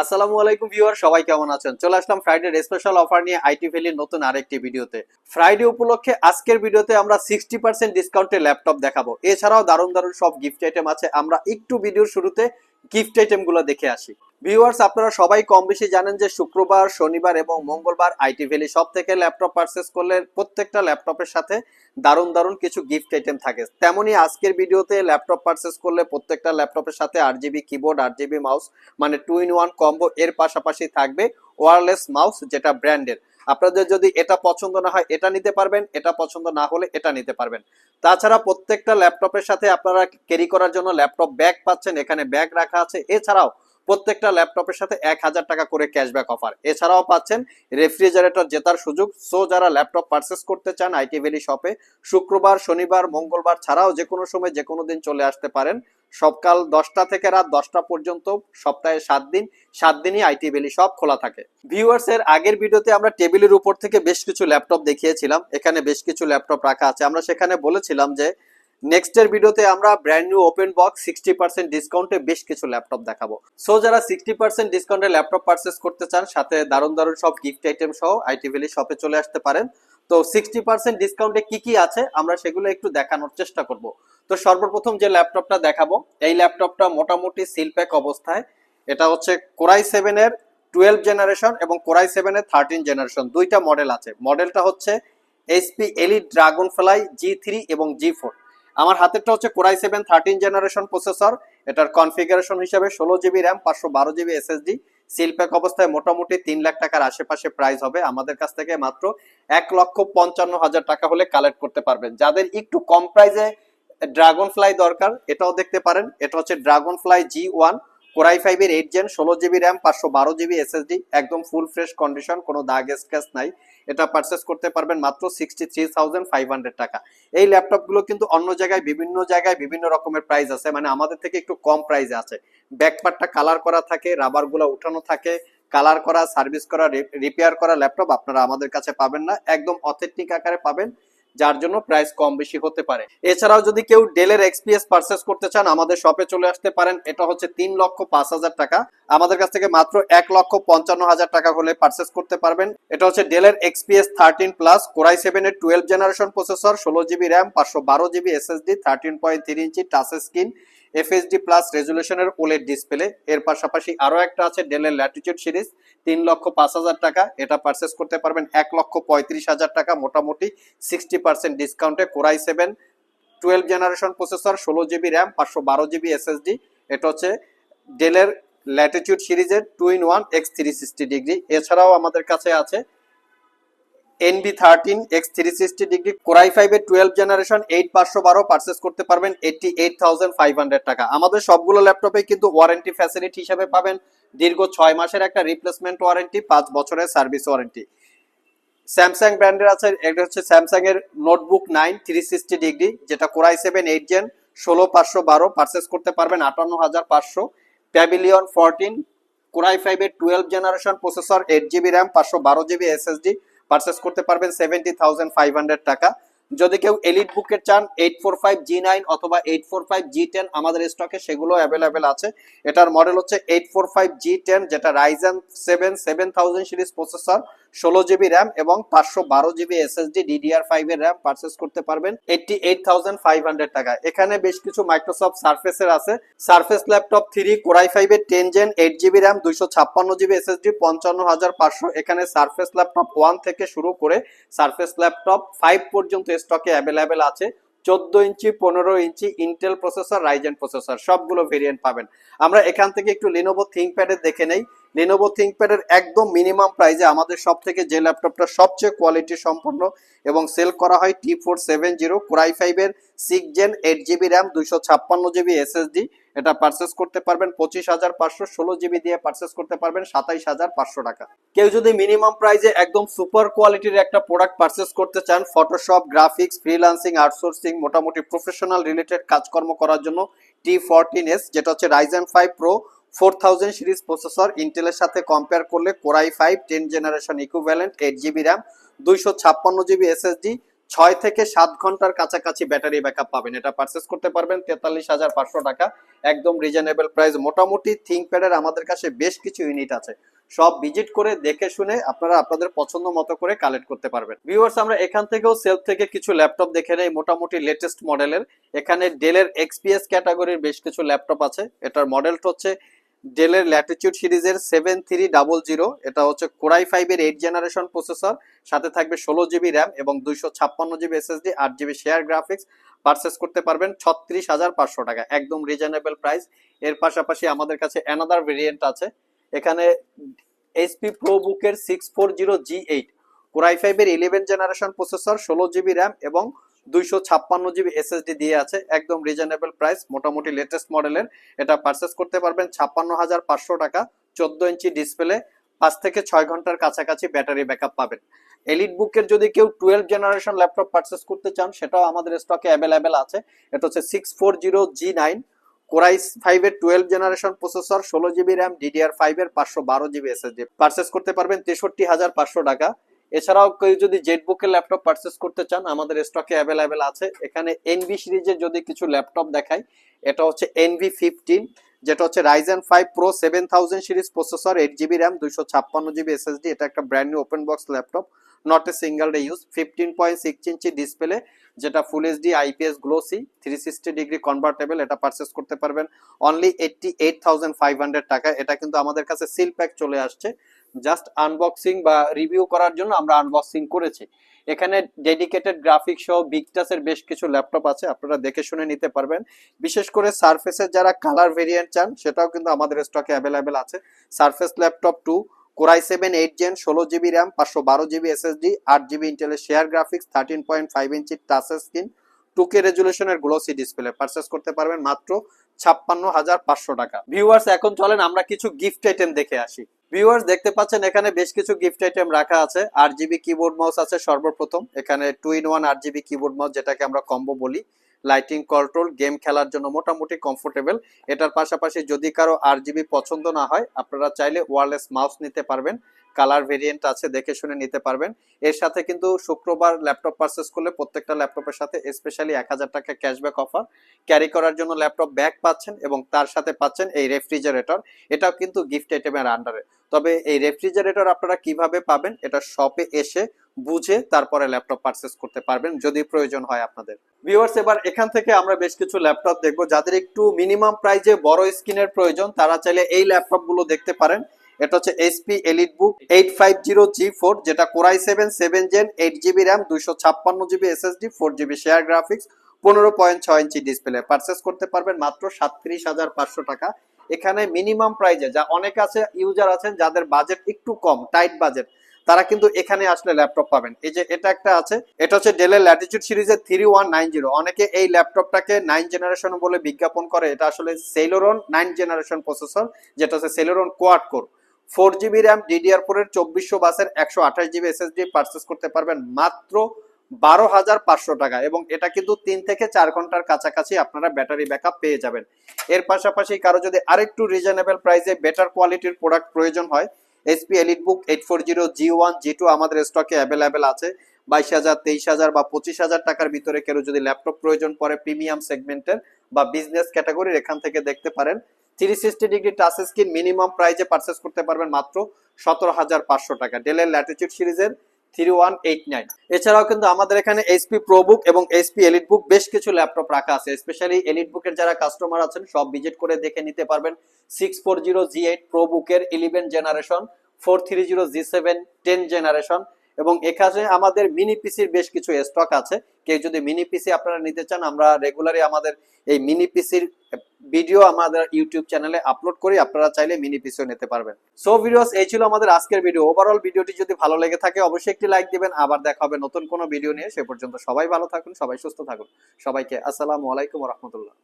আসসালামু আলাইকুম ভিউয়ার, সবাই কেমন আছেন? চলে আসলাম ফ্রাইডে স্পেশাল অফার নিয়ে আইটি ভ্যালির নতুন আরেকটি ভিডিওতে। ফ্রাইডে উপলক্ষে আজকের ভিডিওতে আমরা সিক্সটি পার্সেন্ট ডিসকাউন্টে ল্যাপটপ দেখাবো। এছাড়াও দারুণ দারুণ সব গিফট আইটেম আছে। আমরা একটু ভিডিওর শুরুতে গিফট আইটেমগুলো দেখে আসি। ভিউয়ার্স আপনারা সবাই কম বেশি জানেন যে শুক্রবার, শনিবার এবং মঙ্গলবার আইটি ভ্যালি সব থেকে ল্যাপটপ পারচেস করলে প্রত্যেকটা ল্যাপটপের সাথে দারুণ দারুণ কিছু গিফট আইটেম থাকে। তেমনি আজকের ভিডিওতে ল্যাপটপ পারচেস করলে প্রত্যেকটা ল্যাপটপের সাথে আট জিবি কিবোর্ড আট জিবি মাউস মানে টু ইন ওয়ান কম্বো এর পাশাপাশি থাকবে ওয়ারলেস মাউস যেটা ব্র্যান্ডের আপনাদের যদি এটা পছন্দ না হয়, এটা নিতে পারবেন, এটা পছন্দ না হলে এটা নিতে পারবেন। তাছাড়া প্রত্যেকটা ল্যাপটপের সাথে আপনারা ক্যারি করার জন্য ল্যাপটপ ব্যাগ পাচ্ছেন, এখানে ব্যাগ রাখা আছে। এছাড়াও প্রত্যেকটা ল্যাপটপের সাথে এক হাজার টাকা করে ক্যাশব্যাক অফার এছাড়াও পাচ্ছেন রেফ্রিজারেটর জেতার সুযোগ। সো যারা ল্যাপটপ পারচেস করতে চান আইটি ভ্যালি শপে শুক্রবার, শনিবার, মঙ্গলবার ছাড়াও যে কোনো সময় যে কোনো দিন চলে আসতে পারেন। সকাল দশটা থেকে রাত দশটা পর্যন্ত, সপ্তাহে সাত দিন, সাত দিনই আইটি ভ্যালি সব খোলা থাকে। ভিউয়ার্স এর আগের ভিডিওতে আমরা টেবিলের উপর থেকে বেশ কিছু ল্যাপটপ দেখিয়েছিলাম। এখানে বেশ কিছু ল্যাপটপ রাখা আছে। আমরা সেখানে বলেছিলাম যে নেক্সট এর ভিডিওতে আমরা brand new open box sixty percent ডিসকাউন্টে বেশ কিছু ল্যাপটপ দেখাবো। সো যারা সিক্সটি পার্সেন্ট ডিসকাউন্টে ল্যাপটপ পারচেস করতে চান, সাথে দারুণ দারুণ সব গিফট আইটেম সহ আইটি ভ্যালি শপে চলে আসতে পারেন। তো সিক্সটি পার্সেন্ট ডিসকাউন্টে কি কি আছে, আমরা সেগুলো একটু দেখানোর চেষ্টা করব। তো সর্বপ্রথম যে ল্যাপটপটা দেখাবো, এই ল্যাপটপটা মোটামুটি সিল প্যাক অবস্থায়। এটা হচ্ছে কোরাই সেভেনের টুয়েলভ জেনারেশন এবং কোরাই সেভেন এর থার্টিন জেনারেশন দুইটা মডেল আছে। মডেলটা হচ্ছে এইচপি এলি ড্রাগন ফ্লাই জি থ্রি এবং জি ফোর আমার হাতেরটা হচ্ছে core i seven thirteen generation processor এটার কনফিগারেশন হিসাবে ষোলো জিবি র্যাম পাঁচশো বারো জিবি এসএসডি সিলপ্যাক অবস্থায় মোটামুটি তিন লাখ টাকার আশেপাশে প্রাইস হবে। আমাদের কাছ থেকে মাত্র এক লক্ষ পঞ্চান্ন হাজার টাকা হলে কালেক্ট করতে পারবেন। যাদের একটু কম প্রাইসে ড্রাগন ফ্লাই দরকার, এটাও দেখতে পারেন। এটা হচ্ছে dragon fly G one core i ফাইভের এইট জেন ষোলো জিবি র্যাম পাঁচশো বারো জিবি এসএসডি একদম ফুল ফ্রেশ কন্ডিশন কোনো দাগ স্ক্র্যাচ নাই। এটা পারচেস করতে পারবেন মাত্র sixty three thousand five hundred টাকা। এই ল্যাপটপগুলো কিন্তু অন্য জায়গায়, বিভিন্ন জায়গায় বিভিন্ন রকমের প্রাইস আছে। মানে আমাদের থেকে একটু কম প্রাইসে আছে। ব্যাকপার্টটা কালার করা থাকে রাবারগুলো উঠানো থাকে কালার করা সার্ভিস করা রিপেয়ার করা ল্যাপটপ আপনারা আমাদের কাছে পাবেন না। একদম অথেন্টিক আকারে পাবেন। যার জন্য প্রাইস কম বেশি হতে পারে। এছাড়াও যদি কেউ ডেলের এক্সপিএস পারচেস করতে চান, আমাদের শপে চলে আসতে পারেন। এটা হচ্ছে তিন লক্ষ পাঁচ হাজার টাকা। আমাদের কাছ থেকে মাত্র এক লক্ষ পঞ্চান্ন হাজার টাকা হলে পারচেস করতে পারবেন। এটা হচ্ছে ডেলের XPS thirteen plus core i seven এর টুয়েলভ জেনারেশন প্রসেসর ষোলো জিবি র্যাম পাঁচশো বারো GB SSD thirteen point three inch touch screen FHD plus রেজুলেশনের OLED display এর পাশাপাশি আরও একটা আছে ডেলের ল্যাটিটিউড সিরিজ তিন লক্ষ পাঁচ হাজার টাকা। এটা পারচেস করতে পারবেন এক লক্ষ পঁয়ত্রিশ হাজার টাকা। মোটামুটি সিক্সটি পার্সেন্ট ডিসকাউন্টে core i seven twelve generation processor ষোলো জিবি র্যাম পাঁচশো বারো জিবি এসএসডি এটা হচ্ছে ডেলের ল্যাটিটিউড সিরিজের two in one x three sixty degree এছাড়াও আমাদের কাছে আছে NB thirteen x three sixty degree core i ফাইভের টুয়েলভ জেনারেশন এইট পাঁচশো বারো পারচেস করতে পারবেন। Eighty eight thousand five hundred টাকা। আমাদের সবগুলো ল্যাপটপে কিন্তু ওয়ারেন্টি ফ্যাসিলিটি হিসেবে পাবেন। দীর্ঘ ছয় মাসের একটা রিপ্লেসমেন্ট ওয়ারেন্টি পাঁচ বছরের সার্ভিস ওয়ারেন্টি স্যামসাং ব্র্যান্ডের আছে, এটা হচ্ছে স্যামসাং এর notebook nine three sixty degree যেটা core i seven eight gen ষোলো পাঁচশো বারো পারচেস করতে পারবেন আটান্ন হাজার পাঁচশো। প্যাভিলিয়ন ফোরটিন কোরাই ফাইভের twelve generation processor eight GB RAM পাঁচশো বারো জিবি এসএসডি পারচেস করতে পারবেন সেভেন্টি থাউজেন্ড ফাইভ হান্ড্রেড টাকা। যদি কেউ এলিট বুকের চান eight four five G nine অথবা eight four five G ten আমাদের স্টকে সেগুলো অ্যাভেলেবেল আছে। এটার মডেল হচ্ছে eight four five G ten যেটা Ryzen seven seven thousand series processor ষোলো জিবি র্যাম এবং পাঁচশো বারো জিবি এসএসডি ডিডিআর ফাইভ এর র্যাম পারচেস করতে পারবেন। Eighty eight thousand five hundred টাকা। এখানে বেশ কিছু মাইক্রোসফট সার্ফেসের আছে। Surface laptop three core i five এর ten gen eight GB RAM দুইশো ছাপ্পান্ন জিবি এসএসডি পঞ্চান্ন হাজার পাঁচশো। এখানে সার্ফেস ল্যাপটপ ওয়ান থেকে শুরু করে সার্ফেস ল্যাপটপ ফাইভ পর্যন্ত স্টকে অ্যাভেলেবেল আছে। চোদ্দ ইঞ্চি, পনেরো inch Intel processor Ryzen processor সবগুলো ভেরিয়েন্ট পাবেন। আমরা এখান থেকে একটু লিনোভো থিঙ্কপ্যাডের দেখে নেই। লিনোভো থিঙ্কপ্যাডের একদম মিনিমাম প্রাইসে আমাদের সব থেকে যে ল্যাপটপটা সবচেয়ে কোয়ালিটি সম্পন্ন এবং সেল করা হয় T four seven zero core i ফাইভের six gen eight GB RAM দুইশো ছাপ্পান্ন জিবি এসএসডি এটা পারচেস করতে পারবেন পঁচিশ হাজার পাঁচশো ষোলো জিবি দিয়ে পারচেস করতে পারবেন সাতাইশ হাজার পাঁচশো টাকা। কেউ যদি মিনিমাম প্রাইসে একদম সুপার কোয়ালিটির একটা প্রোডাক্ট পারচেস করতে চান ফটোশপ গ্রাফিক্স ফ্রিলান্সিং আউটসোর্সিং মোটামুটি প্রফেশনাল রিলেটেড কাজকর্ম করার জন্য টি ফোরটিন এস যেটা হচ্ছে Ryzen five pro four thousand series processor ইন্টেলের সাথে কম্পেয়ার করলে core i five ten generation equivalent eight GB RAM দুইশো ছাপ্পান্ন জিবি এসএসডি ছয় থেকে সাত ঘণ্টার কাছাকাছি ব্যাটারি ব্যাকআপ পাবেন। এটা পারচেস করতে পারবেন তেতাল্লিশ হাজার পাঁচশো টাকা। একদম রিজনেবল প্রাইস মোটামুটি থিঙ্কপ্যাডের আমাদের কাছে বেশ কিছু ইউনিট আছে। সব ভিজিট করে দেখে শুনে আপনারা আপনাদের পছন্দ মতো করে কালেক্ট করতে পারবেন। ভিউয়ার্স আমরা এখান থেকেও সেলফ থেকে কিছু ল্যাপটপ দেখে নেই। মোটামুটি লেটেস্ট মডেলের এখানে ডেলের এক্সপিএস ক্যাটাগরির বেশ কিছু ল্যাপটপ আছে। এটার মডেলটা হচ্ছে ডেলের ল্যাটিটিউড সিরিজের সেভেন থ্রি ডাবল জিরো। এটা হচ্ছে কোরাই ফাইভের এইট জেনারেশন প্রসেসর সাথে থাকবে ষোলো জিবি র্যাম এবং দুইশো ছাপ্পান্ন জিবি এসএসডি, আট জিবি শেয়ার গ্রাফিক্স পারচেস করতে পারবেন ছত্রিশ হাজার পাঁচশো টাকা, একদম রিজনেবল প্রাইস এর পাশাপাশি আমাদের কাছে অ্যানাদার ভেরিয়েন্ট আছে। এখানে এইচপি প্রো বুকের six four zero G eight core i ফাইভের ইলেভেন জেনারেশন প্রসেসর ষোলো জিবি র্যাম এবং দুইশো ছাপ্পান্ন জিবি এসএসডি দিয়ে আছে, একদম রিজনেবল প্রাইস মোটামুটি লেটেস্ট মডেলের এটা পারচেস করতে পারবেন ছাপ্পান্ন হাজার পাঁচশো টাকা, চোদ্দ ইঞ্চি ডিসপ্লে পাঁচ থেকে ছয় ঘণ্টার কাছাকাছি ব্যাটারি ব্যাকআপ পাবেন। এলিট বুকের যদি কেউ টুয়েলভ জেনারেশন ল্যাপটপ পারচেস করতে চান, সেটাও আমাদের স্টকে অ্যাভেলেবেল আছে। এটা হচ্ছে six four zero G nine core i ফাইভের টুয়েলভ জেনারেশন প্রসেসর ষোলো জিবি র্যাম ডিডিআর ফাইভের পাঁচশো বারো জিবি এসএসডি পারচেস করতে পারবেন তেষট্টি হাজার পাঁচশো টাকা। এছাড়াও কেউ যদি জেড বুকের ল্যাপটপ পারচেস করতে চান, আমাদের স্টকে অ্যাভেলেবেল আছে। এখানে এনভি সিরিজের যদি কিছু ল্যাপটপ দেখাই, এটা হচ্ছে এনভি ফিফটিন যেটা হচ্ছে Ryzen five pro seven thousand series processor eight GB RAM দুইশো ছাপ্পান্ন জিবি এসএসডি এটা একটা brand new open box laptop not a single day use fifteen point six inch display যেটা full HD IPS glossy three sixty degree convertible এটা purchase করতে পারবেন। Only eighty eight thousand five hundred টাকা। এটা কিন্তু আমাদের কাছে সিল প্যাক চলে আসছে। জাস্ট আনবক্সিং বা রিভিউ করার জন্য আমরা আনবক্সিং করেছি। এখানে ডেডিকেটেড গ্রাফিক সহ বিগটাসের বেশ কিছু ল্যাপটপ আছে। আপনারা দেখে শুনে নিতে পারবেন। বিশেষ করে সারফেসের যারা কালার ভেরিয়েন্ট চান, সেটাও কিন্তু আমাদের স্টকে অ্যাভেলেবেল আছে। Surface laptop two core i seven, eight gen ষোলো জিবি র্যাম পাঁচশো বারো জিবি এসএসডি আট জিবি ইন্টেলের share graphics thirteen point five inch touch screen two K রেজুলেশনের glossy display purchase করতে পারবেন মাত্র ছাপ্পান্ন হাজার পাঁচশো টাকা। ভিউয়ার্স এখন চলেন আমরা কিছু গিফট আইটেম দেখে আসি। ভিউয়ার্স দেখতে পাচ্ছেন এখানে বেশ কিছু গিফট আইটেম রাখা আছে। আর জিবি কিবোর্ড মাউস আছে সর্বপ্রথম। এখানে two in one RGB keyboard mouse যেটাকে আমরা কম্বো বলি। লাইটিং কন্ট্রোল গেম খেলার জন্য মোটামুটি কমফোর্টেবল এটার পাশাপাশি যদি কারও আর জিবি পছন্দ না হয়, আপনারা চাইলে ওয়ারলেস মাউস নিতে পারবেন। কালার ভেরিয়েন্ট আছে, দেখে শুনে নিতে পারবেন। এর সাথে কিন্তু শুক্রবার ল্যাপটপ পারচেস করলে প্রত্যেকটা ল্যাপটপের সাথে স্পেশালি এক হাজার টাকা ক্যাশব্যাক অফার ক্যারি করার জন্য ল্যাপটপ ব্যাগ পাচ্ছেন এবং তার সাথে পাচ্ছেন এই রেফ্রিজারেটর এটাও কিন্তু গিফট আইটেমের আন্ডারে তবে এই রেফ্রিজারেটর আপনারা কীভাবে পাবেন, এটা শপে এসে বুঝে তারপরে ল্যাপটপ পারচেস করতে পারবেন যদি প্রয়োজন হয় আপনাদের। ভিউয়ার্স এবার এখান থেকে আমরা বেশ কিছু ল্যাপটপ দেখব। যাদের একটু মিনিমাম প্রাইজে বড় স্ক্রিনের প্রয়োজন, তারা চাইলে এই ল্যাপটপগুলো দেখতে পারেন। এটা হচ্ছে HP elite book eight five zero G four যেটা core i seven seven gen eight GB RAM দুইশো ছাপ্পান্ন GB SSD four GB share graphics পনেরো পয়েন্ট ছয় ইঞ্চি ডিসপ্লে পারচেস করতে পারবেন মাত্র সাতত্রিশ হাজার পাঁচশো টাকা। এখানে মিনিমাম প্রাইজে যা অনেক আছে ইউজার আছেন যাদের বাজেট একটু কম টাইট বাজেট তারা কিন্তু এখানে আসলে ল্যাপটপ পাবেন। এই যে এটা একটা আছে, এটা হচ্ছে ডেলের ল্যাটিচিউড সিরিজের থ্রি ওয়ান নাইন জিরো অনেকে এই ল্যাপটপটাকে নাইন জেনারেশন বলে বিজ্ঞাপন করে, এটা আসলে সেলোরন নাইন জেনারেশন প্রসেসর যেটা হচ্ছে Celeron quad core four GB RAM DDR four এর চব্বিশশো বাসের একশো আঠাশ জিবি এসএসডি পারচেস করতে পারবেন মাত্র বারো হাজার পাঁচশো টাকা এবং এটা কিন্তু তিন থেকে চার ঘণ্টার কাছাকাছি আপনারা ব্যাটারি ব্যাকআপ পেয়ে যাবেন। এর পাশাপাশি কারও যদি আরেকটু রিজনেবল প্রাইসে বেটার কোয়ালিটির প্রোডাক্ট প্রয়োজন হয় HP elite book eight four zero G one G two আমাদের স্টকে অ্যাভেলেবেল আছে। বাইশ হাজার, তেইশ হাজার বা পঁচিশ হাজার টাকার ভিতরে কেউ যদি ল্যাপটপ প্রয়োজন পড়ে প্রিমিয়াম সেগমেন্টের বা বিজনেস ক্যাটাগরির এখান থেকে দেখতে পারেন। Three sixty degree touch screen minimum প্রাইজে পারচেস করতে পারবেন মাত্র সতেরো হাজার পাঁচশো টাকা। ডেলের ল্যাটিচিউড সিরিজের এছাড়াও কিন্তু আমাদের এখানে এইচপি প্রো বুক এবং এইচপি এলিট বুক বেশ কিছু ল্যাপটপ রাখা আছে স্পেশালি এলিট বুকের যারা কাস্টমার আছেন, সব ভিজিট করে দেখে নিতে পারবেন। Six four zero G eight pro বুকের eleven generation four three zero G seven ten generation এবং এখানে আমাদের মিনি পিসির বেশ কিছু স্টক আছে। কেউ যদি মিনি পিসি আপনারা নিতে চান, আমরা রেগুলারই আমাদের এই মিনি পিসির ভিডিও আমাদের ইউটিউব চ্যানেলে আপলোড করি। আপনারা চাইলে মিনি পিসিও নিতে পারবেন। সো ভিডিওস এই ছিল আমাদের আজকের ভিডিও ওভারঅল ভিডিওটি যদি ভালো লেগে থাকে, অবশ্যই একটি লাইক দিবেন। আবার দেখা হবে নতুন কোনো ভিডিও নিয়ে। সে পর্যন্ত সবাই ভালো থাকুন, সবাই সুস্থ থাকুন। সবাইকে আসসালামু আলাইকুম রহমতুল্লাহ।